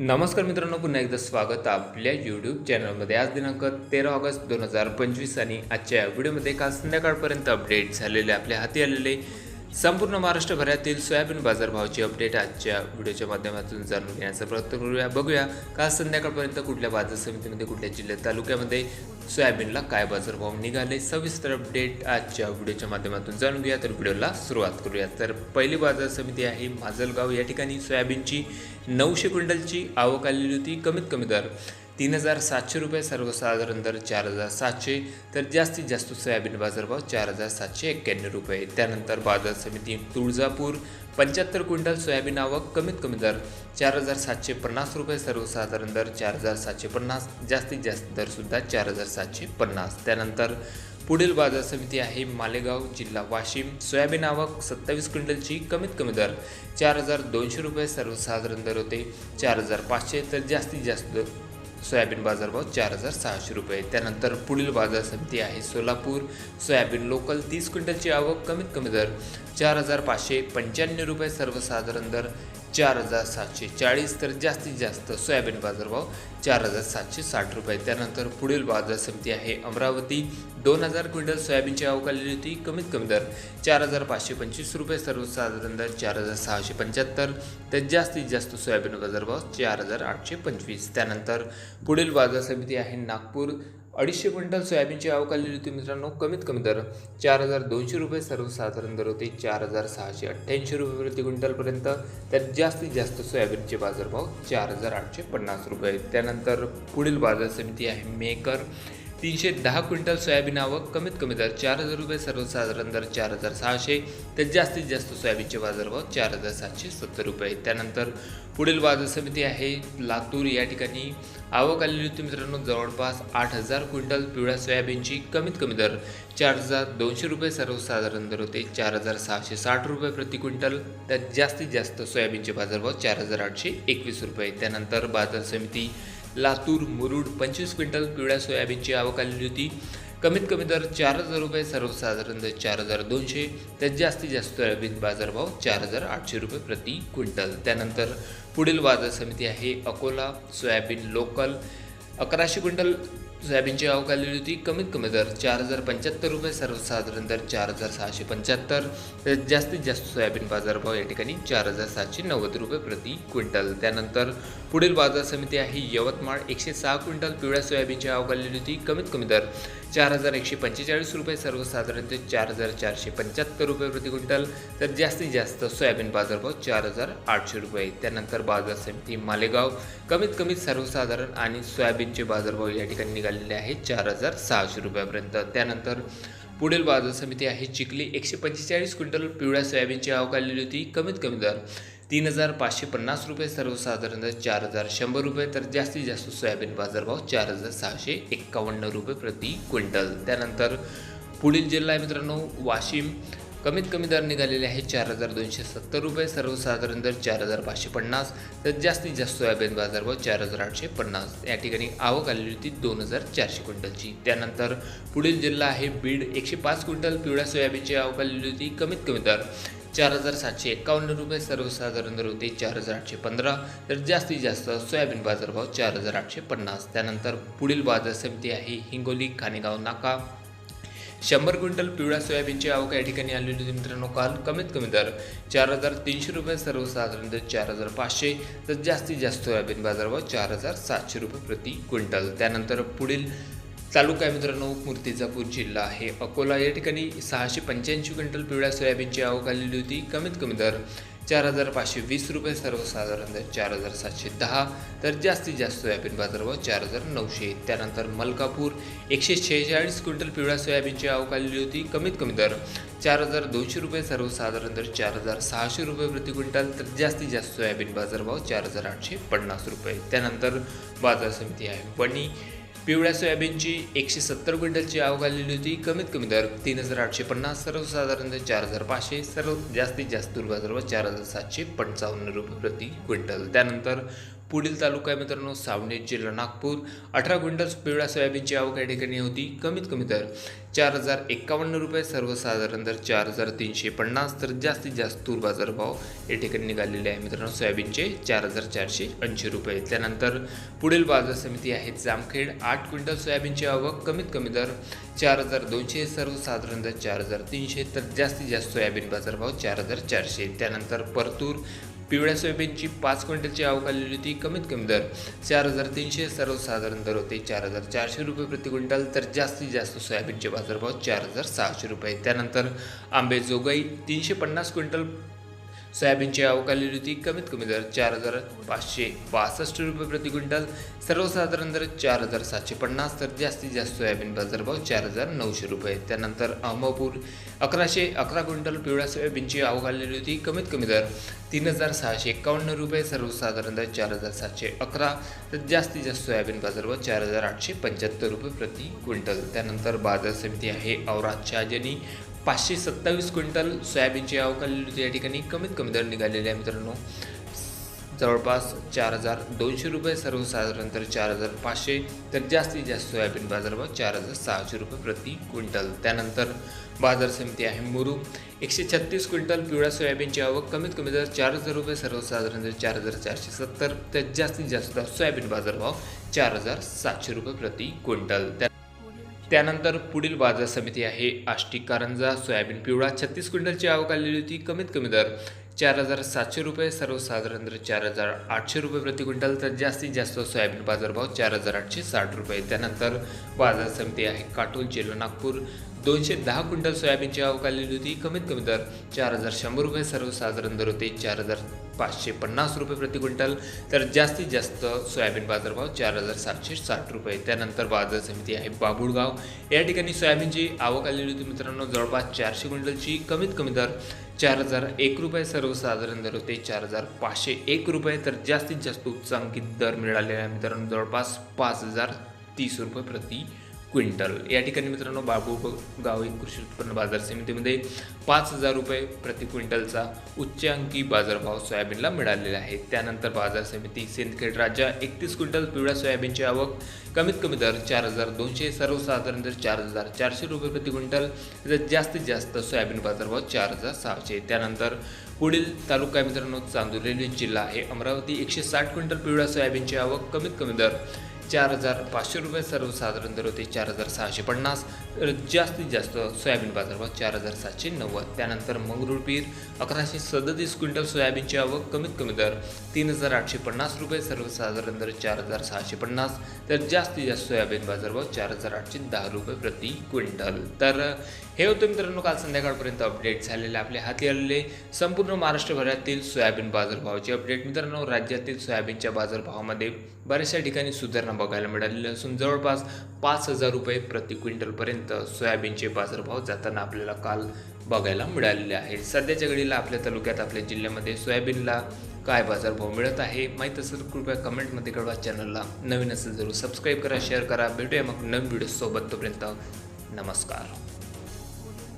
नमस्कार मित्रांनो पुन्हा एकदा स्वागत आपल्या यूट्यूब चॅनलमध्ये आज दिनांक तेरा ऑगस्ट दोन हजार पंचवीस आणि आजच्या व्हिडिओमध्ये काल संध्याकाळपर्यंत अपडेट झालेले आपल्या हाती आलेले संपूर्ण महाराष्ट्रभरातील सोयाबीन बाजारभावाची अपडेट आजच्या व्हिडिओच्या माध्यमातून जाणून घेण्याचा प्रयत्न करूया. बघूया काल संध्याकाळपर्यंत कुठल्या बाजार समितीमध्ये कुठल्या जिल्ह्यात तालुक्यामध्ये सोयाबीनला काय बाजारभाव निघाले? सविस्तर अपडेट आजच्या व्हिडिओच्या माध्यमातून जाणून घेऊया. तर व्हिडिओला सुरुवात करूया. तर पहिली बाजार समिती आहे माजलगाव. या ठिकाणी सोयाबीनची नऊशे क्विंटलची आवक आलेली होती. कमीत कमी दर तीन हजार सातशे रुपये सर्वसाधारण दर चार हजार सातशे तर जास्तीत जास्त सोयाबीन बाजारभाव चार हजार सातशे एक्क्याण्णव रुपये. त्यानंतर बाजार समिती तुळजापूर पंच्याहत्तर क्विंटल सोयाबीन आवक कमीत कमी दर चार हजार सातशे पन्नास रुपये सर्वसाधारण दर चार हजार सातशे पन्नास जास्तीत जास्त दरसुद्धा चार हजार सातशे पन्नास. त्यानंतर पुढील बाजार समिती आहे मालेगाव जिल्हा वाशिम. सोयाबीन आवक सत्तावीस क्विंटलची कमीत कमी दर चार हजार दोनशे रुपये सर्वसाधारण दर होते चार हजार पाचशे तर जास्तीत जास्त दर सोयाबीन बाजारभाव चार हजार सहाशे रुपये. त्यानंतर पुढील बाजार समिती आहे सोलापूर. सोयाबीन लोकल तीस क्विंटलची आवक कमीत कमी दर चार हजार पाचशे पंच्याण्णव रुपये सर्वसाधारण दर. चार हजार सातशे चाळीस तर जास्तीत जास्त सोयाबीन बाजारभाव चार हजार सातशे साठ रुपये. त्यानंतर पुढील बाजार समिती आहे अमरावती. दोन हजार क्विंटल सोयाबीनची आवक आलेली होती. कमीत कमी दर चार हजार पाचशे पंचवीस रुपये. सर्वसाधारण दर चार हजार सहाशे पंच्याहत्तर तर जास्तीत जास्त सोयाबीन बाजारभाव चार हजार आठशे पंचवीस त्यानंतर पुढील बाजार समिती आहे नागपूर. अडीचशे क्विंटल सोयाबीनची आवक आलेली होती मित्रांनो. कमीत कमी दर चार हजार दोनशे रुपये सर्वसाधारण दर होते चार हजार सहाशे अठ्ठ्याऐंशी रुपये प्रति क्विंटलपर्यंत. तर जास्तीत जास्त सोयाबीनचे बाजारभाव चार हजार आठशे पन्नास रुपये. त्यानंतर पुढील बाजार समिती आहे मेकर. तीनशे दहा क्विंटल सोयाबीन आवक कमीत कमी दर चार हजार रुपये सर्वसाधारण दर चार हजार सहाशे तर जास्तीत जास्त सोयाबीनचे बाजारभाव चार हजार सातशे सत्तर रुपये. त्यानंतर पुढील बाजार समिती आहे लातूर. या ठिकाणी आवक आलेली होती मित्रांनो जवळपास आठ हजार क्विंटल पिवळ्या सोयाबीनची. कमीत कमी दर चार हजार दोनशे रुपये सर्वसाधारण दर होते चार हजार सहाशे साठ रुपये प्रति क्विंटल. तर जास्तीत जास्त सोयाबीनचे बाजारभाव चार हजार आठशे एकवीस रुपये. त्यानंतर बाजार समिती लातूर मुरुड पंचवीस क्विंटल पिवळ्या सोयाबीनची आवक आलेली होती. कमीत कमी दर चार हजार रुपये सर्वसाधारण दर चार हजार दोनशे. तर जास्तीत जास्त सोयाबीन बाजारभाव चार हजार आठशे रुपये प्रति क्विंटल. त्यानंतर पुढील बाजार समिती आहे अकोला सोयाबीन लोकल. अकराशे क्विंटल सोयाबीनची आवक आलेली होती. कमीत कमी दर चार हजार पंच्याहत्तर रुपये सर्वसाधारण दर चार हजार सहाशे पंच्याहत्तर. तर जास्तीत जास्त सोयाबीन बाजारभाव या ठिकाणी चार हजार सातशे नव्वद रुपये प्रति क्विंटल. त्यानंतर पुढील बाजार समिती आहे यवतमाळ. एकशे सहा क्विंटल पिवळ्या सोयाबीनची आवक आलेली होती. कमीत कमी दर चार हजार एकशे पंचेचाळीस रुपये सर्वसाधारण ते चार हजार चारशे पंच्याहत्तर रुपये प्रति क्विंटल. तर जास्तीत जास्त सोयाबीन बाजारभाव चार हजार आठशे रुपये. त्यानंतर बाजार समिती मालेगाव. कमीत कमी सर्वसाधारण आणि सोयाबीनचे बाजारभाव या ठिकाणी झालेले आहे चार हजार सहाशे रुपयापर्यंत. त्यानंतर पुढील बाजार समिती आहे चिखली. एकशे पंचेचाळीस क्विंटल पिवळ्या सोयाबीनची आवक आलेली होती. कमीत कमी दर तीन हजार पाचशे पन्नास रुपये. सर्वसाधारण चार हजार शंभर रुपये. तर जास्तीत जास्त सोयाबीन बाजारभाव चार हजार सहाशे एक्कावन्न रुपये प्रति क्विंटल. त्यानंतर पुढील जिल्हा आहे मित्रांनो वाशिम. कमीत कमी दर निघालेले आहे चार हजार दोनशे सत्तर रुपये सर्वसाधारण दर चार हजार पाचशे पन्नास तर जास्तीत जास्त सोयाबीन बाजारभाव चार हजार आठशे पन्नास. या ठिकाणी आवक आलेली होती दोन हजार चारशे क्विंटलची. त्यानंतर पुढील जिल्हा आहे बीड एकशे पाच क्विंटल पिवळ्या सोयाबीनची आवक आलेली होती कमीत कमी दर चार हजार सातशे एक्कावन्न रुपये सर्वसाधारण दर होते चार हजार आठशे पंधरा तर जास्तीत जास्त सोयाबीन बाजारभाव चार हजार आठशे पन्नास. त्यानंतर पुढील बाजार समिती आहे हिंगोली खानेगाव नाका. शंभर क्विंटल पिवळ्या सोयाबीनची आवक या ठिकाणी आलेली होती मित्रांनो. काल कमीत कमी दर चार हजार तीनशे रुपये सर्वसाधारण दर चार हजार पाचशे. तर जास्तीत जास्त सोयाबीन बाजारभाव चार हजार सातशे रुपये प्रति क्विंटल. त्यानंतर पुढील तालुका आहे मित्रांनो मूर्तिजापूर जिल्हा आहे. अकोला या ठिकाणी सहाशे पंच्याऐंशी क्विंटल पिवळ्या सोयाबीनची आवक आलेली होती कमीत कमी दर चार हजार पाचशे वीस रुपये सर्वसाधारण दर चार हजार सातशे दहा तर जास्तीत जास्त सोयाबीन बाजारभाव चार हजार नऊशे त्यानंतर मलकापूर एकशे शेहेचाळीस क्विंटल पिवळ्या सोयाबीनची आवक आलेली होती कमीत कमी दर चार हजार दोनशे रुपये सर्वसाधारण दर चार हजार सहाशे रुपये प्रति क्विंटल तर जास्तीत जास्त सोयाबीन बाजारभाव चार हजार आठशे पन्नास रुपये. त्यानंतर बाजार समिती आहे वणी पिवळ्या सोयाबीनची एकशे सत्तर क्विंटलची आवक आलेली होती. कमीत कमी दर तीन हजार आठशे पन्नास सर्वसाधारण चार हजार पाचशे सर्व जास्तीत जास्त बाजारभाव चार हजार सातशे पंचावन्न रुपये प्रति क्विंटल. त्यानंतर पुढील तालुका आहे मित्रांनो सावनेर जिल्हा नागपूर. अठरा क्विंटल पिवळ्या सोयाबीनची आवक या ठिकाणी होती. कमीत कमी दर चार हजार एक्कावन्न रुपये सर्वसाधारण दर चार हजार तीनशे पन्नास तर जास्तीत जास्त तूर बाजार भाव या ठिकाणी निघालेले आहे मित्रांनो सोयाबीनचे चार हजार चारशे ऐंशी रुपये. त्यानंतर पुढील बाजार समिती आहे जामखेड. आठ क्विंटल सोयाबीनची आवक कमीत कमी दर चार हजार दोनशे सर्वसाधारण दर चार हजार तीनशे तर जास्तीत जास्त सोयाबीन बाजारभाव चार हजार चारशे. त्यानंतर परतूर पिवळ्या सोयाबीनची पाच क्विंटलची आवक आलेली होती. कमीत कमी दर चार हजार तीनशे सर्वसाधारण दर होते चार हजार चारशे रुपये प्रति क्विंटल तर जास्तीत जास्त सोयाबीनचे बाजारभाव चार हजार सहाशे रुपये. त्यानंतर आंबे जोगाई तीनशे पन्नास क्विंटल सोयाबीनची आवक आलेली होती. कमीत कमी दर चार हजार पाचशे बासष्ट रुपये प्रति क्विंटल. सर्वसाधारण दर चार हजार सातशे पन्नास तर जास्तीत जास्त सोयाबीन बाजारभाव चार हजार नऊशे रुपये. त्यानंतर अहमदपूर अकराशे अकरा क्विंटल पिवळ्या सोयाबीनची आवक आलेली होती. कमीत कमी दर तीन हजार सहाशे एक्कावन्न रुपये. सर्वसाधारण दर चार हजार सातशे अकरा तर जास्तीत जास्त सोयाबीन बाजारभाव चार हजार आठशे पंच्याहत्तर रुपये प्रति क्विंटल. त्यानंतर बाजार समिती आहे औराद शहाजनी. पाचशे सत्तावीस क्विंटल सोयाबीनची आवक आलेली होती या ठिकाणी कमीत कमी दर निघालेले आहे मित्रांनो. जवळपास चार हजार दोनशे रुपये सर्वसाधारण तर चार हजार पाचशे तर जास्तीत जास्त सोयाबीन बाजारभाव चार हजार सहाशे रुपये प्रति क्विंटल. त्यानंतर बाजार समिती आहे मुरू. एकशे छत्तीस क्विंटल पिवळ्या सोयाबीनची आवक कमीत कमी दर चार हजार रुपये सर्वसाधारण दर चार हजार चारशे सत्तर तर जास्तीत जास्त सोयाबीन बाजारभाव चार हजार सातशे रुपये प्रति क्विंटल. त्या त्यानंतर पुढील बाजार समिती आहे. आष्टी कारंजा सोयाबीन पिवळा छत्तीस क्विंटलची आवक आलेली होती. कमीत कमी दर चार हजार सातशे रुपये सर्वसाधारण दर चार हजार आठशे रुपये प्रति क्विंटल तर जास्तीत जास्त सोयाबीन बाजारभाव चार हजार आठशे साठ रुपये. त्यानंतर बाजार समिती आहे काटोल जिल्हा नागपूर दोनशे दहा क्विंटल सोयाबीनची आवक आलेली होती. कमीत कमी दर चार हजार शंभर रुपये सर्वसाधारण दर होते चार हजार पाचशे पन्नास रुपये प्रति क्विंटल. तर जास्तीत जास्त सोयाबीन बाजारभाव चार हजार सातशे साठ रुपये. त्यानंतर बाजार समिती आहे बाबुळगाव. या ठिकाणी सोयाबीनची आवक आलेली होती मित्रांनो जवळपास चारशे क्विंटलची. कमीत कमी दर चार हजार एक रुपये सर्वसाधारण दर होते चार हजार पाचशे एक रुपये. तर जास्तीत जास्त उच्चांकित दर मिळालेला आहे मित्रांनो जवळपास पाच हजार तीस रुपये प्रति क्विंटल. या ठिकाणी मित्रांनो बाबू गाव कृषी उत्पन्न बाजार समितीमध्ये पाच हजार रुपये प्रति क्विंटलचा उच्चांकी बाजारभाव सोयाबीनला मिळालेला आहे. त्यानंतर बाजार समिती सिंदखेड राज्य एकतीस क्विंटल पिवळ्या सोयाबीनची आवक कमीत कमी दर चार हजार दोनशे सर्वसाधारण दर चार हजार चारशे रुपये प्रति क्विंटल जर जास्तीत जास्त सोयाबीन बाजारभाव चार हजार सहाशे. त्यानंतर पुढील तालुका मित्रांनो चांदूर रेल्वे जिल्हा आहे. अमरावती एकशे साठ क्विंटल पिवळ्या सोयाबीनची आवक कमीत कमी दर चार हजार पाचशे रुपये सर्वसाधारण दर होते चार हजार सहाशे पन्नास. जास्तीत जास्त सोयाबीन बाजारभाव चार हजार सातशे नव्वद. त्यानंतर मंगरूळ पीर अकराशे सदतीस क्विंटल सोयाबीनची आवक कमीत कमी दर तीन हजार आठशे पन्नास रुपये सर्वसाधारण दर चार हजार सहाशे पन्नास. तर जास्तीत जास्त सोयाबीन बाजारभाव चार हजार आठशे दहा रुपये प्रति क्विंटल. तर हे होते मित्रांनो काल संध्याकाळपर्यंत अपडेट झालेले आपल्या हाती आलेले. संपूर्ण महाराष्ट्रभरातील सोयाबीन बाजारभावाचे अपडेट. मित्रांनो राज्यातील सोयाबीनच्या बाजारभावामध्ये बऱ्याचशा ठिकाणी सुधारणा बघायला मिळालेले असून जवळपास पाच हजार रुपये प्रति क्विंटलपर्यंत सोयाबीनचे बाजारभाव जाताना आपल्याला काल बघायला मिळालेले आहे. सध्याच्या घडीला आपल्या तालुक्यात आपल्या जिल्ह्यामध्ये सोयाबीनला काय बाजारभाव मिळत आहे माहीत असेल तर कृपया कमेंटमध्ये कळवा. चॅनलला नवीन असेल जरूर सबस्क्राईब करा शेअर करा. भेटूया मग नवीन व्हिडिओसोबत तोपर्यंत नमस्कार.